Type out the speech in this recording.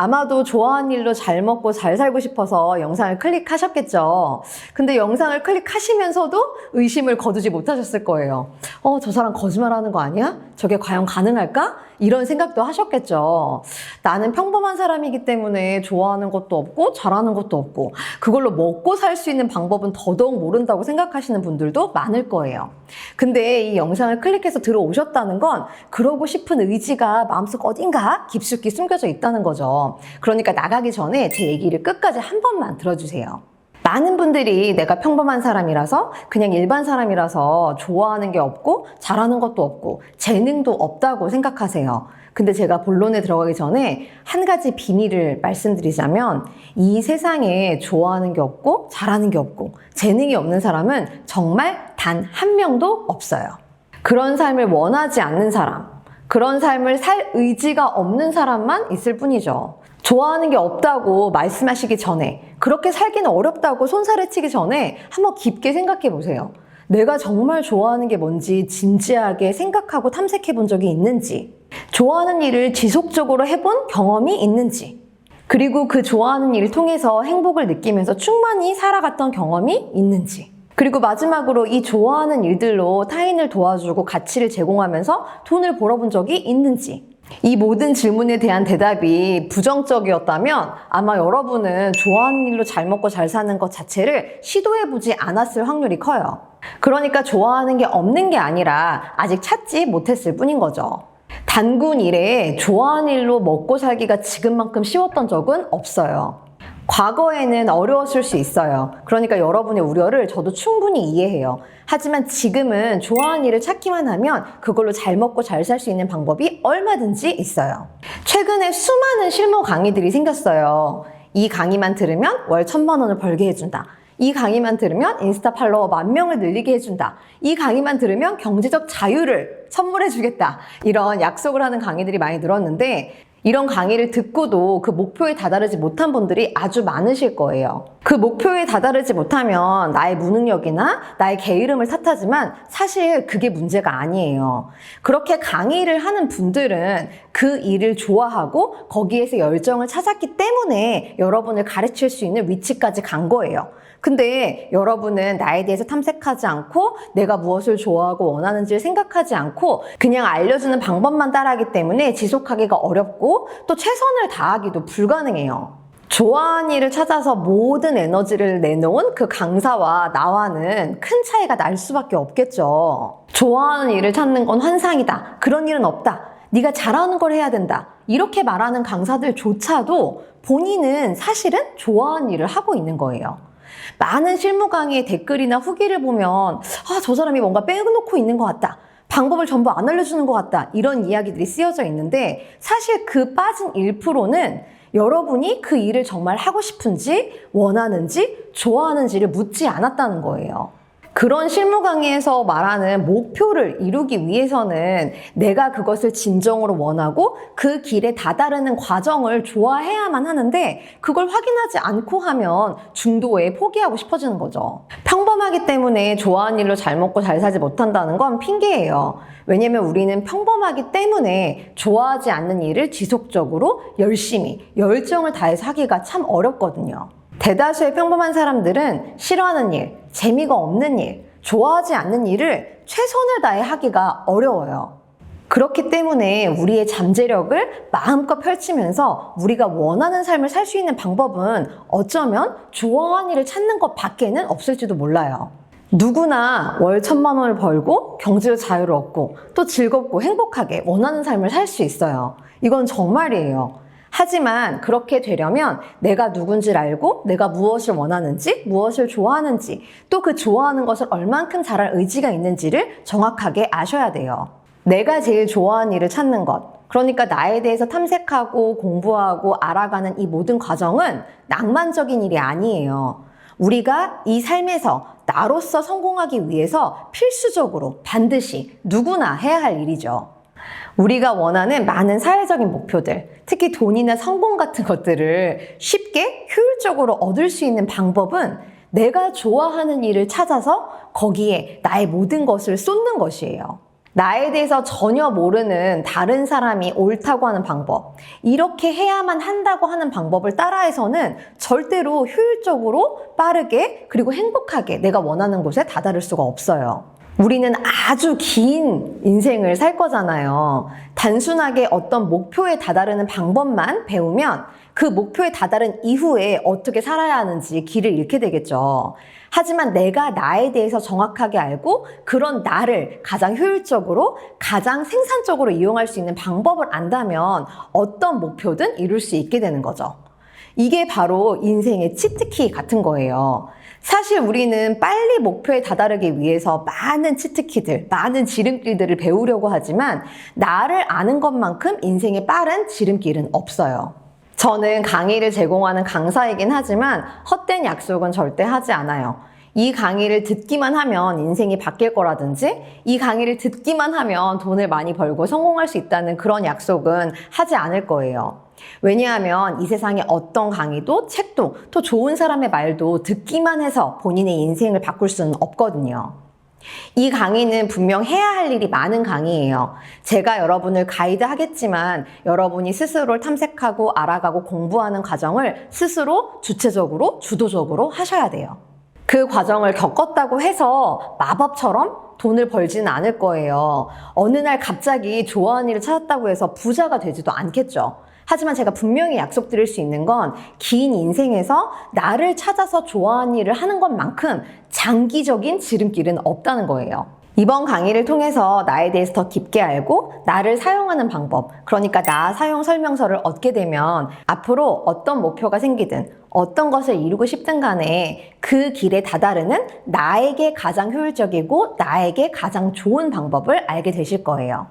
아마도 좋아하는 일로 잘 먹고 잘 살고 싶어서 영상을 클릭하셨겠죠. 근데 영상을 클릭하시면서도 의심을 거두지 못하셨을 거예요. 어, 저 사람 거짓말하는 거 아니야? 저게 과연 가능할까? 이런 생각도 하셨겠죠. 나는 평범한 사람이기 때문에 좋아하는 것도 없고 잘하는 것도 없고 그걸로 먹고 살 수 있는 방법은 더더욱 모른다고 생각하시는 분들도 많을 거예요. 근데 이 영상을 클릭해서 들어오셨다는 건 그러고 싶은 의지가 마음속 어딘가 깊숙이 숨겨져 있다는 거죠. 그러니까 나가기 전에 제 얘기를 끝까지 한 번만 들어주세요. 많은 분들이 내가 평범한 사람이라서 그냥 일반 사람이라서 좋아하는 게 없고 잘하는 것도 없고 재능도 없다고 생각하세요. 근데 제가 본론에 들어가기 전에 한 가지 비밀을 말씀드리자면 이 세상에 좋아하는 게 없고 잘하는 게 없고 재능이 없는 사람은 정말 단 한 명도 없어요. 그런 삶을 원하지 않는 사람, 그런 삶을 살 의지가 없는 사람만 있을 뿐이죠. 좋아하는 게 없다고 말씀하시기 전에, 그렇게 살기는 어렵다고 손살을 치기 전에 한번 깊게 생각해 보세요. 내가 정말 좋아하는 게 뭔지 진지하게 생각하고 탐색해 본 적이 있는지, 좋아하는 일을 지속적으로 해본 경험이 있는지, 그리고 그 좋아하는 일을 통해서 행복을 느끼면서 충만히 살아갔던 경험이 있는지, 그리고 마지막으로 이 좋아하는 일들로 타인을 도와주고 가치를 제공하면서 돈을 벌어본 적이 있는지, 이 모든 질문에 대한 대답이 부정적이었다면 아마 여러분은 좋아하는 일로 잘 먹고 잘 사는 것 자체를 시도해보지 않았을 확률이 커요. 그러니까 좋아하는 게 없는 게 아니라 아직 찾지 못했을 뿐인 거죠. 단군 일에 좋아하는 일로 먹고 살기가 지금만큼 쉬웠던 적은 없어요. 과거에는 어려웠을 수 있어요. 그러니까 여러분의 우려를 저도 충분히 이해해요. 하지만 지금은 좋아하는 일을 찾기만 하면 그걸로 잘 먹고 잘 살 수 있는 방법이 얼마든지 있어요. 최근에 수많은 실무 강의들이 생겼어요. 이 강의만 들으면 월 천만 원을 벌게 해준다. 이 강의만 들으면 인스타 팔로워 만 명을 늘리게 해준다. 이 강의만 들으면 경제적 자유를 선물해주겠다. 이런 약속을 하는 강의들이 많이 늘었는데 이런 강의를 듣고도 그 목표에 다다르지 못한 분들이 아주 많으실 거예요. 그 목표에 다다르지 못하면 나의 무능력이나 나의 게으름을 탓하지만 사실 그게 문제가 아니에요. 그렇게 강의를 하는 분들은 그 일을 좋아하고 거기에서 열정을 찾았기 때문에 여러분을 가르칠 수 있는 위치까지 간 거예요. 근데 여러분은 나에 대해서 탐색하지 않고 내가 무엇을 좋아하고 원하는지를 생각하지 않고 그냥 알려주는 방법만 따라하기 때문에 지속하기가 어렵고 또 최선을 다하기도 불가능해요. 좋아하는 일을 찾아서 모든 에너지를 내놓은 그 강사와 나와는 큰 차이가 날 수밖에 없겠죠. 좋아하는 일을 찾는 건 환상이다. 그런 일은 없다. 네가 잘하는 걸 해야 된다. 이렇게 말하는 강사들조차도 본인은 사실은 좋아하는 일을 하고 있는 거예요. 많은 실무 강의의 댓글이나 후기를 보면 아, 저 사람이 뭔가 빼놓고 있는 것 같다. 방법을 전부 안 알려주는 것 같다. 이런 이야기들이 쓰여져 있는데 사실 그 빠진 1%는 여러분이 그 일을 정말 하고 싶은지 원하는지 좋아하는지를 묻지 않았다는 거예요. 그런 실무 강의에서 말하는 목표를 이루기 위해서는 내가 그것을 진정으로 원하고 그 길에 다다르는 과정을 좋아해야만 하는데 그걸 확인하지 않고 하면 중도에 포기하고 싶어지는 거죠. 평범하기 때문에 좋아하는 일로 잘 먹고 잘 살지 못한다는 건 핑계예요. 왜냐면 우리는 평범하기 때문에 좋아하지 않는 일을 지속적으로 열심히 열정을 다해서 하기가 참 어렵거든요. 대다수의 평범한 사람들은 싫어하는 일, 재미가 없는 일, 좋아하지 않는 일을 최선을 다해 하기가 어려워요. 그렇기 때문에 우리의 잠재력을 마음껏 펼치면서 우리가 원하는 삶을 살 수 있는 방법은 어쩌면 좋아하는 일을 찾는 것 밖에는 없을지도 몰라요. 누구나 월 천만 원을 벌고 경제적 자유를 얻고 또 즐겁고 행복하게 원하는 삶을 살 수 있어요. 이건 정말이에요. 하지만 그렇게 되려면 내가 누군지를 알고 내가 무엇을 원하는지, 무엇을 좋아하는지, 또 그 좋아하는 것을 얼만큼 잘할 의지가 있는지를 정확하게 아셔야 돼요. 내가 제일 좋아하는 일을 찾는 것. 그러니까 나에 대해서 탐색하고 공부하고 알아가는 이 모든 과정은 낭만적인 일이 아니에요. 우리가 이 삶에서 나로서 성공하기 위해서 필수적으로 반드시 누구나 해야 할 일이죠. 우리가 원하는 많은 사회적인 목표들, 특히 돈이나 성공 같은 것들을 쉽게 효율적으로 얻을 수 있는 방법은 내가 좋아하는 일을 찾아서 거기에 나의 모든 것을 쏟는 것이에요. 나에 대해서 전혀 모르는 다른 사람이 옳다고 하는 방법, 이렇게 해야만 한다고 하는 방법을 따라해서는 절대로 효율적으로 빠르게 그리고 행복하게 내가 원하는 곳에 다다를 수가 없어요. 우리는 아주 긴 인생을 살 거잖아요. 단순하게 어떤 목표에 다다르는 방법만 배우면 그 목표에 다다른 이후에 어떻게 살아야 하는지 길을 잃게 되겠죠. 하지만 내가 나에 대해서 정확하게 알고 그런 나를 가장 효율적으로, 가장 생산적으로 이용할 수 있는 방법을 안다면 어떤 목표든 이룰 수 있게 되는 거죠. 이게 바로 인생의 치트키 같은 거예요. 사실 우리는 빨리 목표에 다다르기 위해서 많은 치트키들, 많은 지름길들을 배우려고 하지만 나를 아는 것만큼 인생에 빠른 지름길은 없어요. 저는 강의를 제공하는 강사이긴 하지만 헛된 약속은 절대 하지 않아요. 이 강의를 듣기만 하면 인생이 바뀔 거라든지 이 강의를 듣기만 하면 돈을 많이 벌고 성공할 수 있다는 그런 약속은 하지 않을 거예요. 왜냐하면 이 세상에 어떤 강의도 책도 또 좋은 사람의 말도 듣기만 해서 본인의 인생을 바꿀 수는 없거든요. 이 강의는 분명 해야 할 일이 많은 강의예요. 제가 여러분을 가이드 하겠지만 여러분이 스스로를 탐색하고 알아가고 공부하는 과정을 스스로 주체적으로 주도적으로 하셔야 돼요. 그 과정을 겪었다고 해서 마법처럼 돈을 벌지는 않을 거예요. 어느 날 갑자기 좋아하는 일을 찾았다고 해서 부자가 되지도 않겠죠. 하지만 제가 분명히 약속드릴 수 있는 건 긴 인생에서 나를 찾아서 좋아하는 일을 하는 것만큼 장기적인 지름길은 없다는 거예요. 이번 강의를 통해서 나에 대해서 더 깊게 알고 나를 사용하는 방법, 그러니까 나 사용 설명서를 얻게 되면 앞으로 어떤 목표가 생기든 어떤 것을 이루고 싶든 간에 그 길에 다다르는 나에게 가장 효율적이고 나에게 가장 좋은 방법을 알게 되실 거예요.